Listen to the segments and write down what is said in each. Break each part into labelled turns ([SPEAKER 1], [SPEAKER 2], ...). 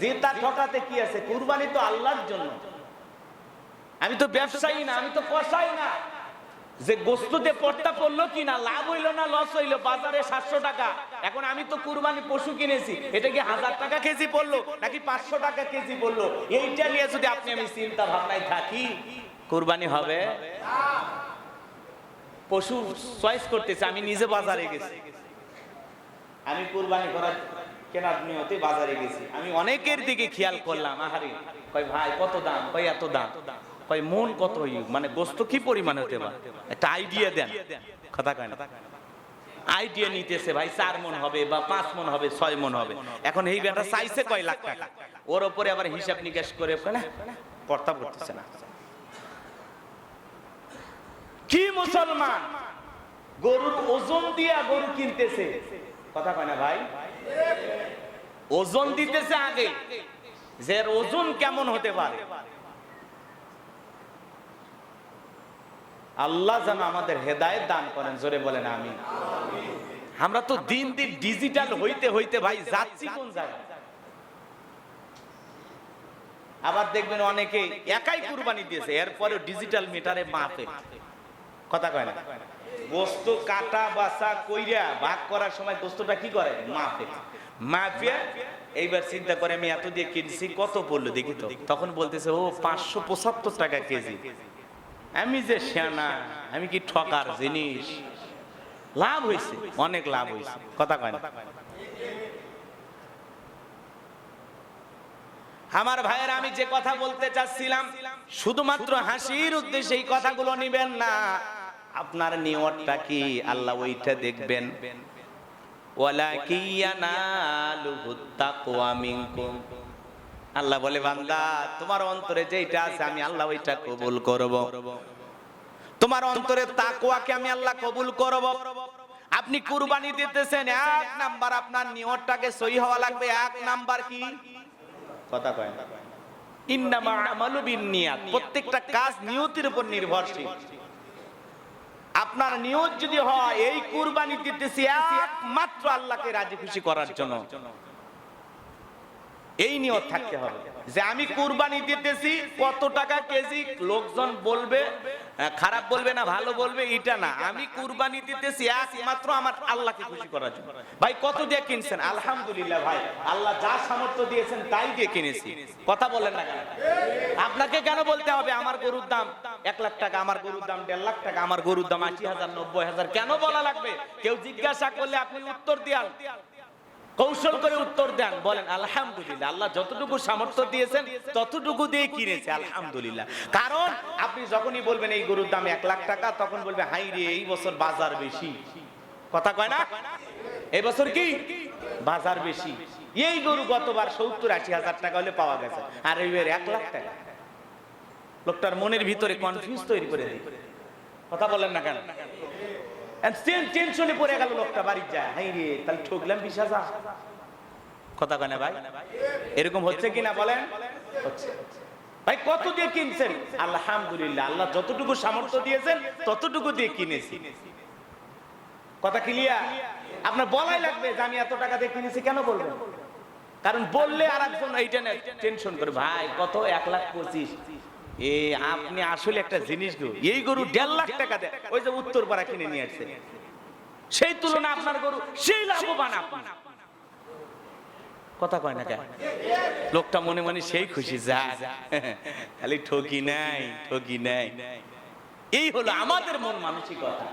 [SPEAKER 1] জেতা ঠকাতে কি আছে? কুরবানি তো আল্লাহর জন্য। আমি তো ব্যবসায়ী না, আমি তো না। যে গোস্তুতে পড়তা পড়ল লাভ হইল না লস হইল, বাজারে সাতশো টাকা। এখন আমি তো কুরবানি পশু কিনেছি, এটা কি হাজার টাকা কেজি পড়ল, নাকি পাঁচশো টাকা কেজি পড়ল? এইটা নিয়ে যদি আপনি আমি চিন্তা ভাবনায় থাকি, কুরবানি হবে? পশু চয়েস করতেছে, আমি নিজে বাজারে গেছি। আমি কুরবানি করার কেনার নিয়তে বাজারে গেছি। আমি অনেকের দিকে খেয়াল করলাম আহারে কয় ভাই কত দাম কয় এত দাম? কয় মন কত মানে গোস্ত কি পরিমাণে হতে পারে একটা আইডিয়া দেন। কথা কয় না? আইডিয়া নিতেছে ভাই চার মন হবে বা পাঁচ মন হবে ছয় মন হবে। এখন এই ব্যাটা চাইছে কয় লাখ টাকা? ওর ওপরে আবার হিসাব নিকাশ করে না? কর্তা করতেছে না। কি মুসলমান? গরুর ওজন দিয়া গরু কিনতেছে। কথা কয় না ভাই? ওজন দিতেছে আগে। যে ওজন কেমন হতে পারে? আল্লাহ যেন আমাদের হেদায়েত দান করেন, জোরে বলেন আমি আমরা তো দিন দিন ডিজিটাল হইতে হইতে ভাই যাচ্ছি কোন জায়গায়? আবার দেখবেন অনেকে একাই কুরবানি দিয়েছে এরপরে ডিজিটাল মিটারে মাপে। কথা কয় না। গোস্ত কাটা বাসা কইরা ভাগ করার সময় গোস্তটা কি করে? মাপে মাপে এইবার চিন্তা করে আমি এত দিয়ে কিনছি, কত পড়ল দেখি তো। তখন বলতেছে, ও, পাঁচশো পঁচাত্তর টাকা কেজি। আমি যে সেনা আমি কি ঠকার জিনিস? লাভ হয়েছে অনেক লাভ হয়েছে কথা কয় না। আমার ভাইয়ের, আমি যে কথা বলতে চাচ্ছিলাম, শুধুমাত্র হাসির উদ্দেশ্যে এই কথাগুলো নিবেন না। আপনার নিয়তটা কি? আল্লাহ ওইটা দেখবেন। আল্লাহ বলে, বান্দা, তোমার অন্তরে যেটা আছে আমি আল্লাহ ওইটা কবুল করব। তোমার অন্তরে তাকওয়াকে আমি আল্লাহ কবুল করব। আপনি কুরবানি দিতেছেন, এক নাম্বার আপনার নিয়তটাকে সহি হওয়া লাগবে। এক নাম্বার কি? কথা কয় ইন্নামা আমালু বিন্নিয়াত প্রত্যেকটা কাজ নিয়তির উপর নির্ভরশীল। আপনার নিয়োগ যদি হয় এই কুরবানি দিতেছি একমাত্র আল্লাহকে রাজি খুশি করার জন্য। এই নিয়ত থাকতে হবে। যে আমি কুরবানি দিতেছি, কত টাকা কেজি, লোকজন বলবে খারাপ বলবে না, ভালো বলবে, এটা না। আমি কুরবানি দিতেছি একমাত্র আমার আল্লাহকে খুশি করার জন্য। ভাই, কত দিয়ে কিনছেন? আলহামদুলিল্লাহ ভাই, আল্লাহ যা সামর্থ্য দিয়েছেন তাই দিয়ে কিনেছি। কথা বলেন না কেন? আপনাকে কেন বলতে হবে আমার গরুর দাম? এক লাখ টাকা আমার গরুর দাম, দেড় লাখ টাকা আমার গরুর দাম, আশি হাজার, নব্বই হাজার। কেন বলা লাগবে? কেউ জিজ্ঞাসা করলে আপনি উত্তর দিয়ান কৌশল করে উত্তর দেন, বলেন, আলহামদুলিল্লাহ, আল্লাহ যতটুকু সামর্থ্য দিয়েছেন, ততটুকু দিয়ে কিনেছে আলহামদুলিল্লাহ। কারণ আপনি যখনই বলবেন এই গরুর দাম এক লাখ টাকা, তখন বলবে, হাই রে, এই বছর বাজার বেশি। কথা কয় না? এই বছর কি? বাজার বেশি। এই গরু গতবার সত্তর আশি হাজার টাকা হলে পাওয়া গেছে। আর এইবার এক লাখ টাকা। লোকটার মনের ভিতরে কনফিউজ তৈরি করে দিই কথা বলেন না কেন? টেনশনে পড়ে গেল লোকটা বাড়ি যায়। হাই রে তাহলে ঠকলাম বিশ হাজার। কথা কয় ভাই? এরকম হচ্ছে কিনা বলেন? হচ্ছে। ভাই কত দিয়ে কিনছেন? আলহামদুলিল্লাহ আল্লাহ যতটুকু সামর্থ্য দিয়েছেন ততটুকু দিয়ে কিনেছি। কথা ক্লিয়ার আপনার বলাই লাগবে যে আমি এত টাকা দিয়ে কিনেছি কেন বলবেন? কারণ বললে আর একজন এইটা টেনশন করে ভাই কত? এক লাখ পঁচিশ। এ, আপনি আসলে একটা জিনিস গো, এই গরু দেড় লাখ টাকা দেয়, ওই যে উত্তর পাড়া কিনে নিয়ে আসছে। সেই তুলনা আপনার গরু সেই লাভবান কথা কয় না কেন লোকটা মনে মনে সেই খুশি, যা, খালি ঠকি নাই ঠকি নাই। এই হলো আমাদের মন মানসিকতা।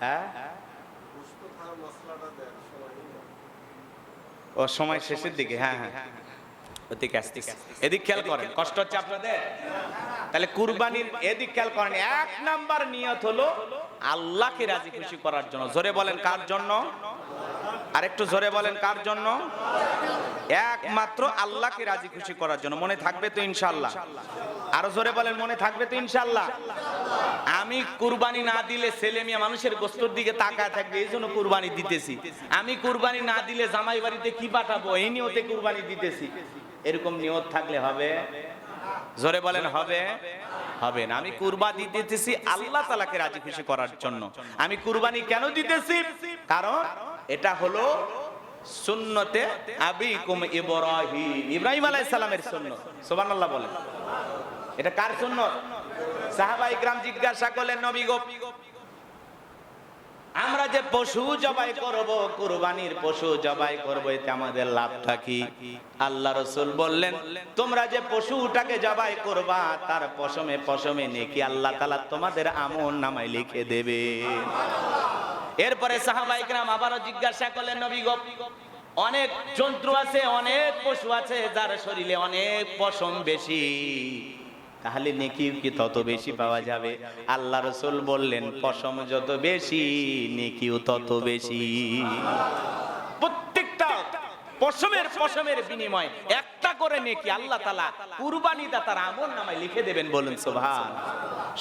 [SPEAKER 1] হ্যাঁ? ও সময় শেষের দিকে হ্যাঁ হ্যাঁ। ওদিকে আসতেছে। এদিক খেয়াল করেন কষ্ট হচ্ছে আপনাদের? তাহলে কুরবানির এদিক খেয়াল করেন এক নাম্বার নিয়ত হলো আল্লাহকে রাজি খুশি করার জন্য। জোরে বলেন কার জন্য? আরেকটু জোরে বলেন কার জন্য? একমাত্র আল্লাহকে রাজি খুশি করার জন্য। মনে থাকবে তো ইনশাল্লাহ আরও জোরে বলেন মনে থাকবে তো ইনশাল্লাহ আমি কুরবানি না দিলে ছেলে মেয়ে মানুষের গোস্তর দিকে তাকায় থাকবে এই জন্য কুরবানি দিতেছি। আমি কুরবানি না দিলে জামাই বাড়িতে কি পাঠাবো? এই নিয়তে কুরবানি দিতেছি। এরকম নিয়ত থাকলে হবে? জোরে বলেন হবে? হবে। না। আমি কুরবানি দিতেছি আল্লাহ তালাকে রাজি খুশি করার জন্য। আমি কুরবানি কেন দিতেছি? কারণ এটা হলো সুন্নতে আবিকুম ইব্রাহিম। ইব্রাহিম আলাইহিস সালামের সুন্নত। সুবহানাল্লাহ বলেন। এটা কার সুন্নত? সাহাবা ইকরাম জিজ্ঞাসা করলেন নবী গো আমরা যে পশু জবাই করব, কুরবানির পশু জবাই করব, এতে আমাদের লাভটা কি? আল্লাহ রসুল বললেন, তোমরা যে পশুটাকে জবাই করবা, তার পশমে পশমে নেকি আল্লাহ তালা তোমাদের আমন নামায় লিখে দেবে। এরপরে সাহাবাইকরাম আবারও জিজ্ঞাসা করলেন, নবী গো, অনেক জন্তু আছে, অনেক পশু আছে, যার শরীরে অনেক পশম বেশি। তাহলে নেকি কি তত বেশি পাওয়া যাবে? আল্লাহ রসুল বললেন, পশম যত বেশি, নেকিও তত বেশি। প্রত্যেকটা পশমের পশমের বিনিময় একটা করে নেকি আল্লাহ তালা কুরবানি দাতার আমল নামায় লিখে দেবেন বলুন সোভান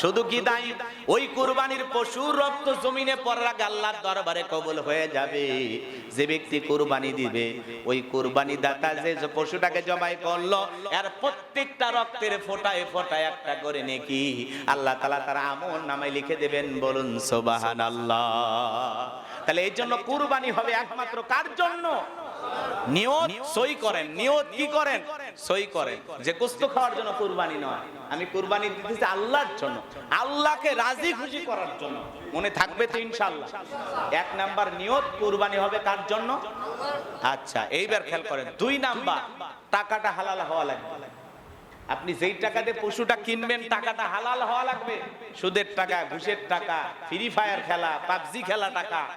[SPEAKER 1] শুধু কি তাই ওই কুরবানির পশুর রক্ত জমিনে পড়ার আগে আল্লাহর দরবারে কবুল হয়ে যাবে। যে ব্যক্তি কুরবানি দিবে, ওই কুরবানি দাতা যে পশুটাকে জবাই করল, এর প্রত্যেকটা রক্তের ফোটায় ফোটায় একটা করে নেকি। আল্লাহ তালা তার আমল নামায় লিখে দেবেন, বলুন সোবাহান আল্লাহ তাহলে এই জন্য কুরবানি হবে একমাত্র কার জন্য? নিয়ত সই করেন, নিয়ত কি করেন? সই করেন যে কুস্ত খাওয়ার জন্য কুরবানি নয়। আমি কুরবানি দিতেছি আল্লাহর জন্য। আল্লাহকে রাজি খুশি করার জন্য। মনে থাকবে তো ইনশাআল্লাহ। এক নাম্বার নিয়ত কুরবানি হবে কার জন্য? আচ্ছা এইবার খেয়াল করেন। দুই নাম্বার, টাকাটা হালাল হওয়া লাগবে। আপনি যেই টাকা দিয়ে পশুটা কিনবেন, টাকাটা হালাল হওয়া লাগবে। সুদের টাকা, ঘুষের টাকা ফ্রি ফায়ার খেলা, পাবজি খেলা টাকা।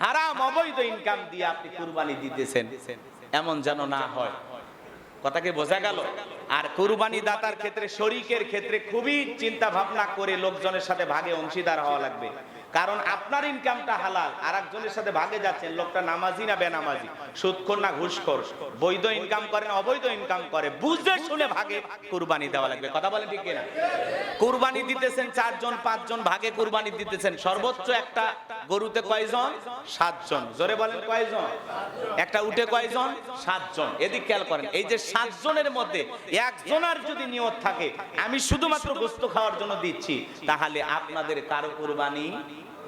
[SPEAKER 1] হারাম, অবৈধ ইনকাম দিয়ে আপনি কুরবানি দিতেছেন। এমন যেন না হয়। কথাকে বোঝা গেল? আর কুরবানি দাতার ক্ষেত্রে, শরিকের ক্ষেত্রে খুবই চিন্তা ভাবনা করে লোকজনের সাথে ভাগে অংশীদার হওয়া লাগবে। কারণ আপনার ইনকামটা হালাল আর একজনের সাথে ভাগে যাচ্ছেন, লোকটা নামাজি না বেনামাজি? সুদখোর না ঘুষখোর? বৈধ ইনকাম করে না অবৈধ ইনকাম করে, বুঝে শুনে ভাগে কুরবানি দেওয়া লাগবে। কথা বলেন ঠিক কিনা? কুরবানি দিতেছেন চারজন, পাঁচজন, ভাগে কুরবানি দিতেছেন। সর্বোচ্চ একটা গরুতে কয়জন? সাতজন। জোরে বলেন কয়জন? একটা উঠে কয়জন? সাতজন। এদিক খেয়াল করেন, এই যে সাতজনের মধ্যে একজনের যদি নিয়ত থাকে, আমি শুধুমাত্র গোস্ত খাওয়ার জন্য দিচ্ছি, তাহলে আপনাদের কারও কুরবানি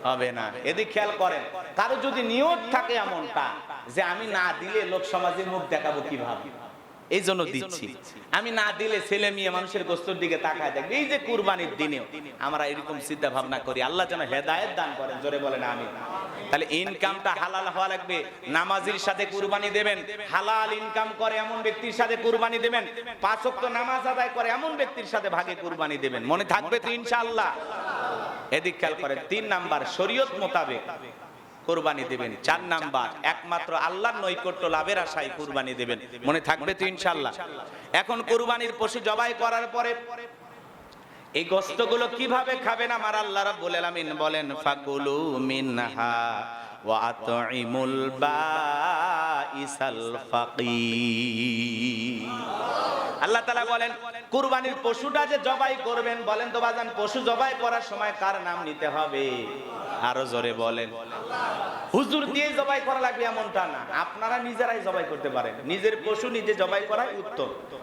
[SPEAKER 1] হবে না। এদিক খেয়াল করেন কারও যদি নিয়ত থাকে এমনটা যে আমি না দিলে লোক সমাজে মুখ দেখাবো কীভাবে? এই জন্য দিচ্ছি। আমি না দিলে ছেলে মেয়ে মানুষের গোস্তর দিকে তাকায় দেখবে এই যে কুরবানির দিনেও আমরা এরকম চিন্তা ভাবনা করি আল্লাহ যেন হেদায়েত দান করেন জোরে বলেন আমি তাহলে ইনকামটা হালাল হওয়া লাগবে নামাজির সাথে কুরবানি দেবেন হালাল ইনকাম করে এমন ব্যক্তির সাথে কুরবানি দেবেন পাঁচ ওয়াক্ত নামাজ আদায় করে এমন ব্যক্তির সাথে ভাগে কুরবানি দেবেন। মনে থাকবে তো ইনশাআল্লাহ। এদিক খেয়াল করেন তিন নাম্বার শরীয়ত মোতাবেক কোরবানি দেবেন। চার নাম্বার, একমাত্র আল্লাহর নৈকট্য লাভের আশায় কুরবানি দেবেন। মনে থাকবে তো ইনশাআল্লাহ। এখন কুরবানির পশু জবাই করার পরে এই গোস্তগুলো কীভাবে খাবেন আমার আল্লাহ রাব্বুল আলামিন বলেন, ফাকুলু মিনহা ওয়া আতইমুল বাইসাল ফাকির। আল্লাহ তাআলা বলেন কুরবানির পশুটা যে জবাই করবেন বলেন তো বাজান, পশু জবাই করার সময় কার নাম নিতে হবে? আরও জোরে বলেন। হুজুর দিয়ে জবাই করা লাগবে এমনটা না। আপনারা নিজেরাই জবাই করতে পারেন। নিজের পশু নিজে জবাই করাই উত্তম।